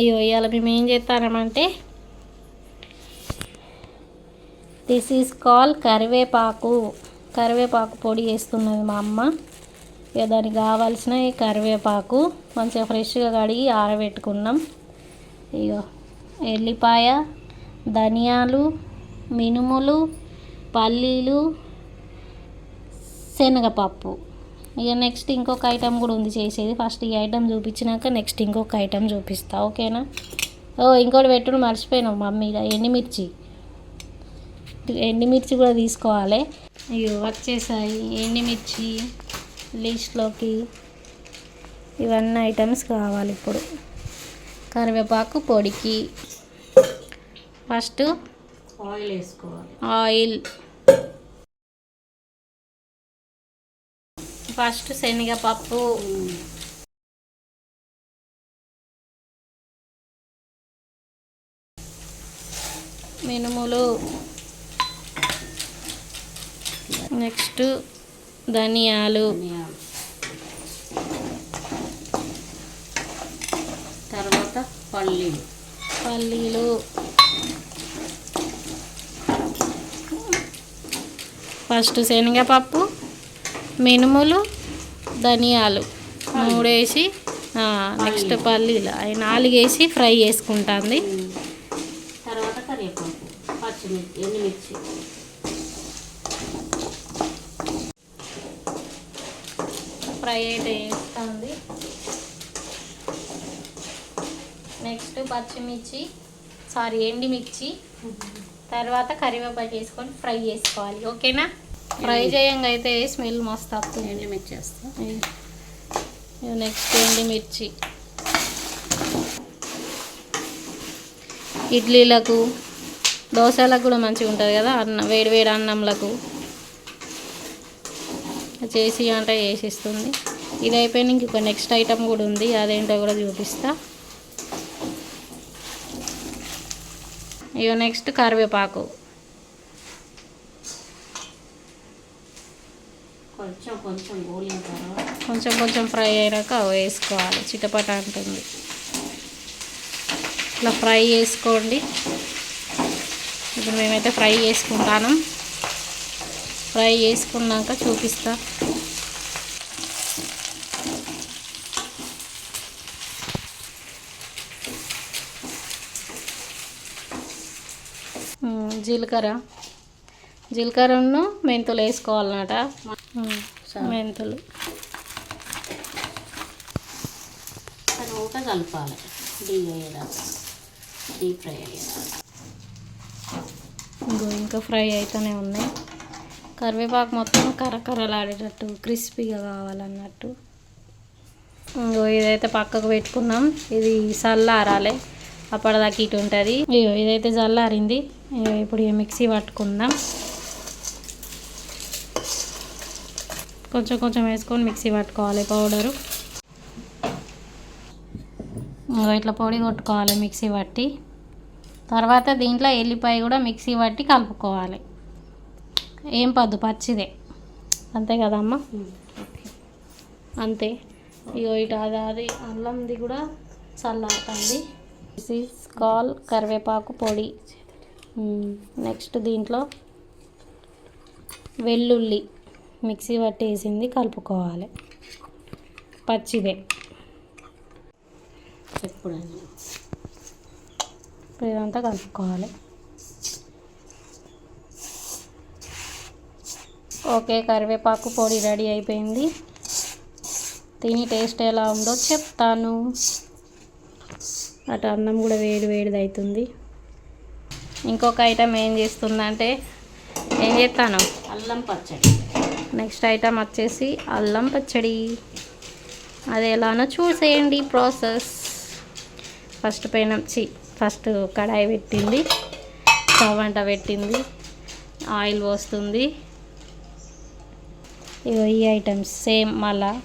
ఇగో ఇవాళ మేము ఏం చేస్తామంటే దిస్ ఈజ్ కాల్ కరివేపాకు. కరివేపాకు పొడి వేస్తున్నది మా అమ్మ. ఇక దానికి కావాల్సిన ఈ కరివేపాకు మంచిగా ఫ్రెష్గా కడిగి ఆరబెట్టుకున్నాం. ఇగో ఎల్లిపాయ ధనియాలు మినుములు పల్లీలు శనగపప్పు. ఇక నెక్స్ట్ ఇంకొక ఐటెం కూడా ఉంది చేసేది. ఫస్ట్ ఈ ఐటెం చూపించినాక నెక్స్ట్ ఇంకొక ఐటెం చూపిస్తా ఓకేనా? ఓ ఇంకోటి పెట్టుడు మర్చిపోయినావు మమ్మీ ఇక ఎండుమిర్చి. ఎండుమిర్చి కూడా తీసుకోవాలి. ఇవి వచ్చేసాయి ఎండుమిర్చి లిస్ట్లోకి. ఇవన్నీ ఐటమ్స్ కావాలి ఇప్పుడు. కరివేపాకు పొడికి. ఫస్ట్ ఆయిల్ వేసుకోవాలి. ఆయిల్. ఫస్ట్ శనగపప్పు. మినుములు. నెక్స్ట్ ధనియాలు. తర్వాత పల్లీలు. పల్లీలు. ఫస్ట్ శనగపప్పు. మినుములు ధనియాలు మూడేసి నెక్స్ట్ పల్లీలు అవి నాలుగు వేసి ఫ్రై చేసుకుంటుంది. తర్వాత కరివేపాకు పచ్చిమిర్చి ఎండుమిర్చి. ఫ్రై అయితే వేస్తుంది నెక్స్ట్ పచ్చిమిర్చి సారీ ఎండిమిర్చి. తర్వాత కరివేపాకు వేసుకొని ఫ్రై చేసుకోవాలి. ఓకేనా? ఫ్రై చేయంగా అయితే స్మెల్ మస్తు వస్తుంది. ఎండుమిర్చి వేస్తా నెక్స్ట్ ఎండుమిర్చి ఇడ్లీలకు దోశలకు కూడా మంచిగా ఉంటుంది కదా అన్నం వేడి వేడి అన్నంలకు. చేసి అంటే చేసిస్తుంది. ఇది అయిపోయిన ఇంకొక నెక్స్ట్ ఐటమ్ కూడా ఉంది అదేంటో కూడా చూపిస్తా. ఇక నెక్స్ట్ కరివేపాకు. కొంచెం కొంచెం గోలిన తర్వాత కొంచెం కొంచెం ఫ్రై అయ్యాక వేసుకోవాలి. చిటపట అంటుంది. ఇట్లా ఫ్రై చేసుకోండి. ఇప్పుడు మేమైతే ఫ్రై చేసుకుంటాను ఫ్రై చేసుకున్నాక చూపిస్తా. జీలకర్ర. జీలకర్రను మెంతులు వేసుకోవాలన్నమాట. మెంతులు. కలపాలి. డీప్ అయ్యేదాకా. డీప్ ఫ్రై అయ్యేదాకా. ఇంకో ఇంకా ఫ్రై అయితేనే ఉన్నాయి. కరివేపాకు మొత్తం కరకరలాడేటట్టు క్రిస్పీగా కావాలన్నట్టు. ఇంకో ఇదైతే పక్కకు పెట్టుకున్నాం. ఇది చల్లారాలి అప్పటిదాకా ఇటు ఉంటుంది. ఇదైతే చల్లారింది ఇప్పుడు మిక్సీ పట్టుకుందాం. కొంచెం కొంచెం వేసుకొని మిక్సీ పట్టుకోవాలి పౌడరు. ఇట్లా పొడి కొట్టుకోవాలి మిక్సీ పట్టి. తర్వాత దీంట్లో ఎల్లిపాయ కూడా మిక్సీ పట్టి కలుపుకోవాలి. ఏం పద్దు పచ్చిదే. అంతే కదమ్మా? అంతే. ఇగో ఇటు అది అది అల్లంది కూడా చల్లారుతుంది. దిస్ ఈస్ కాల్ కరివేపాకు పొడి. నెక్స్ట్ దీంట్లో వెల్లుల్లి. మిక్సీ పట్టేసింది కలుపుకోవాలి. పచ్చిదే ఎప్పుడైనా. ఇప్పుడు ఇదంతా కలుపుకోవాలి. ఓకే కరివేపాకు పొడి రెడీ అయిపోయింది. తిని టేస్ట్ ఎలా ఉందో చెప్తాను. అటు అన్నం కూడా వేడి వేడిది అవుతుంది ఇంకొక ఐటమ్ ఏం చేస్తుందంటే ఏం చేస్తాను? అల్లం పచ్చడి. నెక్స్ట్ ఐటమ్ వచ్చేసి అల్లం పచ్చడి. అది ఎలానో చూసేయండి ప్రాసెస్. ఫస్ట్ పైన చి ఫస్ట్ కడాయి పెట్టింది స్టవ్ పెట్టింది ఆయిల్ పోస్తుంది. ఇగో ఈ ఐటమ్స్ సేమ్ మళ్ళా.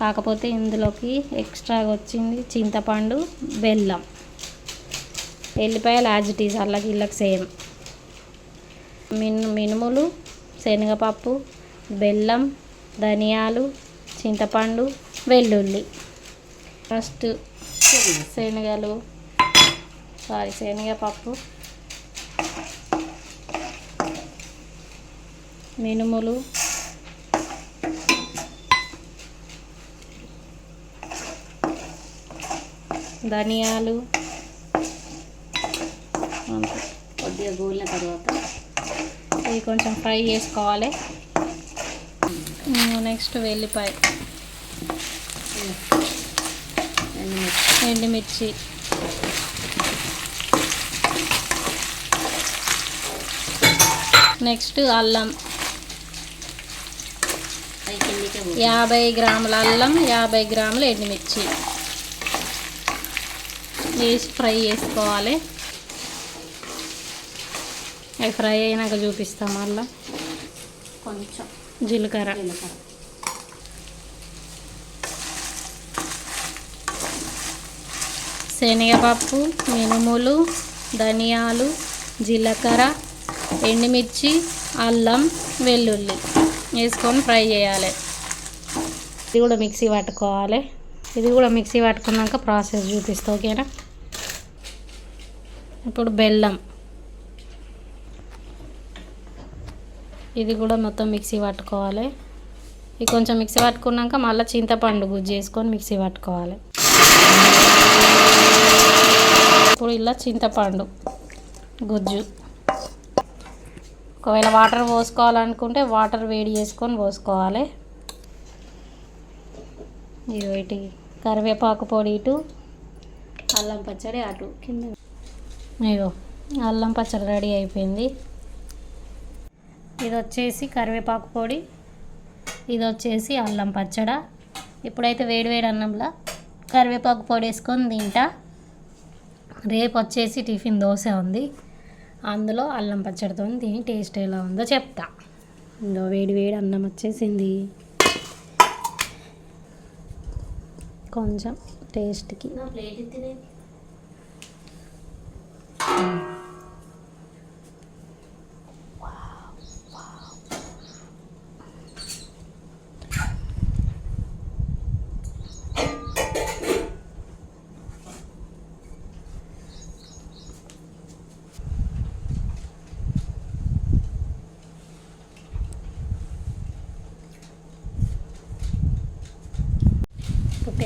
కాకపోతే ఇందులోకి ఎక్స్ట్రాగా వచ్చింది చింతపండు బెల్లం. ఎల్లిపాయలు యాజిటీస్ అల్లకి ఇళ్ళకి సేమ్ మిన్ మినుములు శనగపప్పు బెల్లం ధనియాలు చింతపండు వెల్లుల్లి. ఫస్ట్ శనగ శనగలు సారీ శనగపప్పు మినుములు ధనియాలు కొద్దిగా గోలిన తర్వాత ఇవి కొంచెం ఫ్రై చేసుకోవాలి. నెక్స్ట్ వెల్లిపాయ. ఎండుమిర్చి. నెక్స్ట్ అల్లం. యాభై గ్రాముల అల్లం యాభై గ్రాముల ఎండుమిర్చి. వేసి ఫ్రై చేసుకోవాలి. అవి ఫ్రై అయినాక చూపిస్తాం మళ్ళా. కొంచెం. జీలకర్ర. జీలకర్ర శనగపప్పు మినుములు ధనియాలు జీలకర్ర ఎండుమిర్చి అల్లం వెల్లుల్లి వేసుకొని ఫ్రై చేయాలి. ఇది కూడా మిక్సీ పట్టుకోవాలి. ఇది కూడా మిక్సీ పట్టుకున్నాక ప్రాసెస్ చూపిస్తా ఓకేనా? ఇప్పుడు బెల్లం. ఇది కూడా మొత్తం మిక్సీ పట్టుకోవాలి. ఇది కొంచెం మిక్సీ పట్టుకున్నాక మళ్ళీ చింతపండు గుజ్జు చేసుకొని మిక్సీ పట్టుకోవాలి. ఇప్పుడు ఇలా చింతపండు గుజ్జు. ఒకవేళ వాటర్ పోసుకోవాలనుకుంటే వాటర్ వేడి చేసుకొని పోసుకోవాలి. ఇగో ఇటు కరివేపాకు పొడి ఇటు అల్లం పచ్చడి అటు. కింద ఇగో అల్లం పచ్చడి రెడీ అయిపోయింది. ఇది వచ్చేసి కరివేపాకు పొడి ఇది వచ్చేసి అల్లం పచ్చడ. ఇప్పుడైతే వేడివేడి అన్నంలో కరివేపాకు పొడి వేసుకొని తింటా. రేపు వచ్చేసి టిఫిన్ దోశ ఉంది. అందులో అల్లం పచ్చడితో తిని టేస్ట్ ఎలా ఉందో చెప్తా. ఇందులో వేడి వేడి అన్నం వచ్చేసింది. కొంచెం టేస్ట్కి.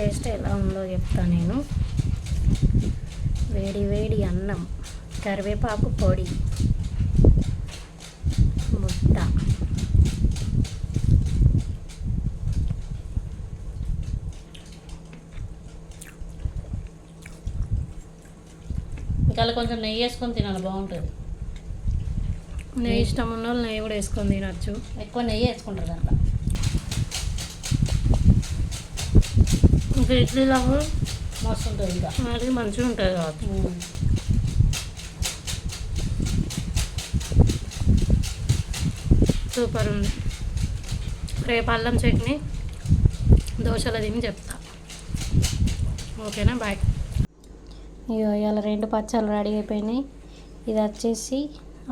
టేస్ట్ ఎలా ఉందో చెప్తా నేను. వేడి వేడి అన్నం కరివేపాకు పొడి ముద్ద. ఇంకా కొంచెం నెయ్యి వేసుకొని తినాలి బాగుంటుంది. నెయ్యి ఇష్టం ఉన్న వాళ్ళు నెయ్యి కూడా వేసుకొని తినచ్చు. ఎక్కువ నెయ్యి వేసుకుంటారు దాంట్లో. ఇంకా ఇడ్లీలో మస్తు ఉంటుంది ఇంకా. అది మంచిగా ఉంటుంది ఉమ్. సూపర్ ఉంది. రేపు అల్లం చట్నీ దోశలు తిని చెప్తా. ఓకేనా? బాయ్. ఇగో ఇవాళ రెండు పచ్చళ్ళు రెడీ అయిపోయినాయి. ఇది వచ్చేసి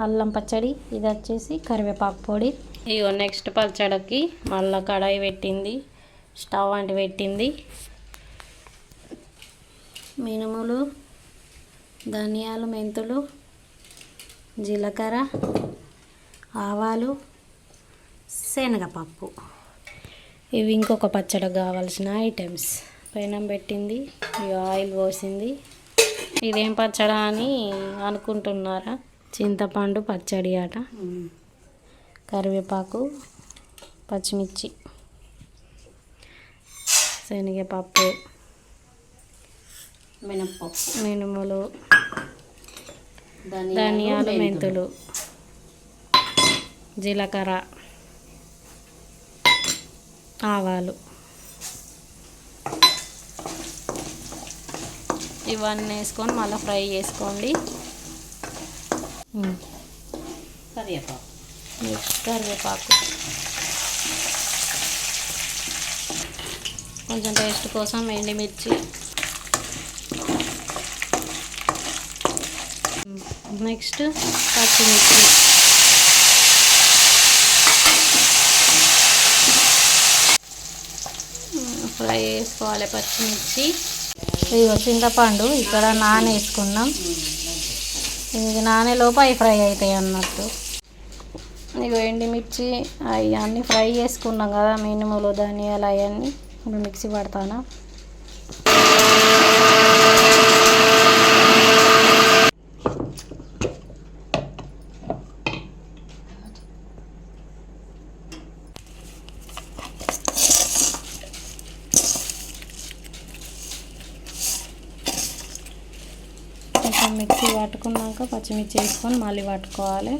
అల్లం పచ్చడి ఇది వచ్చేసి కరివేపాకు పొడి. ఇగో నెక్స్ట్ పచ్చడికి మళ్ళీ కడాయి పెట్టింది స్టవ్ అంటి పెట్టింది. మినుములు ధనియాలు మెంతులు జీలకర్ర ఆవాలు శనగపప్పు. ఇవి ఇంకొక పచ్చడికి కావాల్సిన ఐటమ్స్. పైన పెట్టింది ఆయిల్ పోసింది. ఇదేం పచ్చడా అని అనుకుంటున్నారా? చింతపండు పచ్చడి ఆట. కరివేపాకు పచ్చిమిర్చి శనగపప్పు. మినప్పప్పు. మినుములు ధనియాలు మెంతులు. జీలకర్ర ఆవాలు. ఇవన్నీ వేసుకొని మళ్ళీ ఫ్రై చేసుకోండి. కరివేపాకు. కరివేపాకు. కొంచెం టేస్ట్ కోసం ఎండుమిర్చి నెక్స్ట్ పచ్చిమిర్చి. ఫ్రై చేసుకోవాలి పచ్చిమిర్చి. ఇదిగో చింతపండు ఇక్కడ నానేసుకున్నాం. ఇది నానేలోపు అవి ఫ్రై అవుతాయి అన్నట్టు. ఇగో ఎండిమిర్చి అవి అన్నీ ఫ్రై చేసుకున్నాం కదా మినుములు ధనియాలు అవన్నీ ఇప్పుడు మిక్సీ పడతానా కొంచెం మిక్సీ పట్టుకున్నాక పచ్చిమిర్చి వేసుకొని మళ్ళీ పట్టుకోవాలి.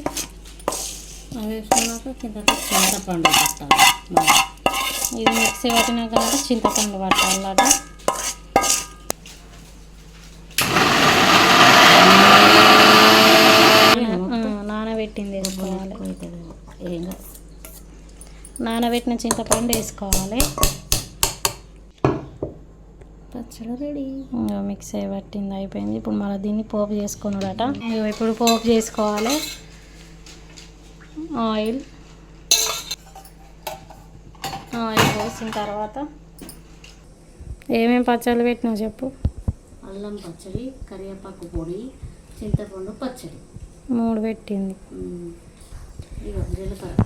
అవి వేసుకున్నాక చింతపండు పెట్టాలి. మళ్ళీ ఇది మిక్సీ పట్టినాక అంటే చింతపండు పట్టాలట నానబెట్టింది వేసుకోవాలి నానబెట్టిన చింతపండు వేసుకోవాలి. పచ్చడి రెడీ. మిక్స్ అయ్యి పట్టింది అయిపోయింది. ఇప్పుడు మళ్ళీ దీన్ని పోపు చేసుకున్నాడట ఇప్పుడు పోపు చేసుకోవాలి. ఆయిల్. ఆయిల్ పోసిన తర్వాత ఏమేమి పచ్చళ్ళు పెట్టినావు చెప్పు? అల్లం పచ్చడి కరివేపాకు పొడి చింతపండు పచ్చడి. మూడు పెట్టింది. జీలకర్ర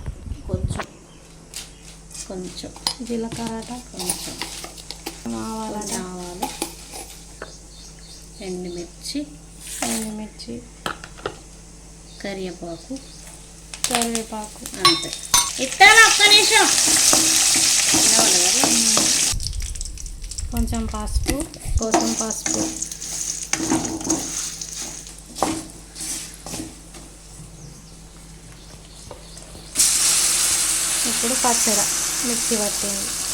కొంచెం. కొంచెం. జీలకర్ర కొంచెం. ఆవాలట. ఆవాలు. ఎండుమిర్చి. ఎండుమిర్చి. కరివేపాకు. కరివేపాకు. అంతే. ఇస్తాను ఒక్క నిమిషం. కొంచెం పసుపు. కొంచెం పసుపు. ఇప్పుడు పచ్చడ. మిక్సీ పట్టింది.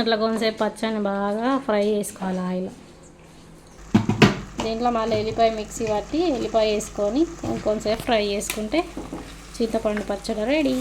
అట్లా కొంతసేపు పచ్చని బాగా ఫ్రై చేసుకోవాలి ఆయిల్. దీంట్లో మళ్ళీ ఎల్లిపాయ మిక్సీ పట్టి ఎల్లిపాయ వేసుకొని కొంచెంసేపు ఫ్రై చేసుకుంటే చింతపండు పచ్చడి రెడీ.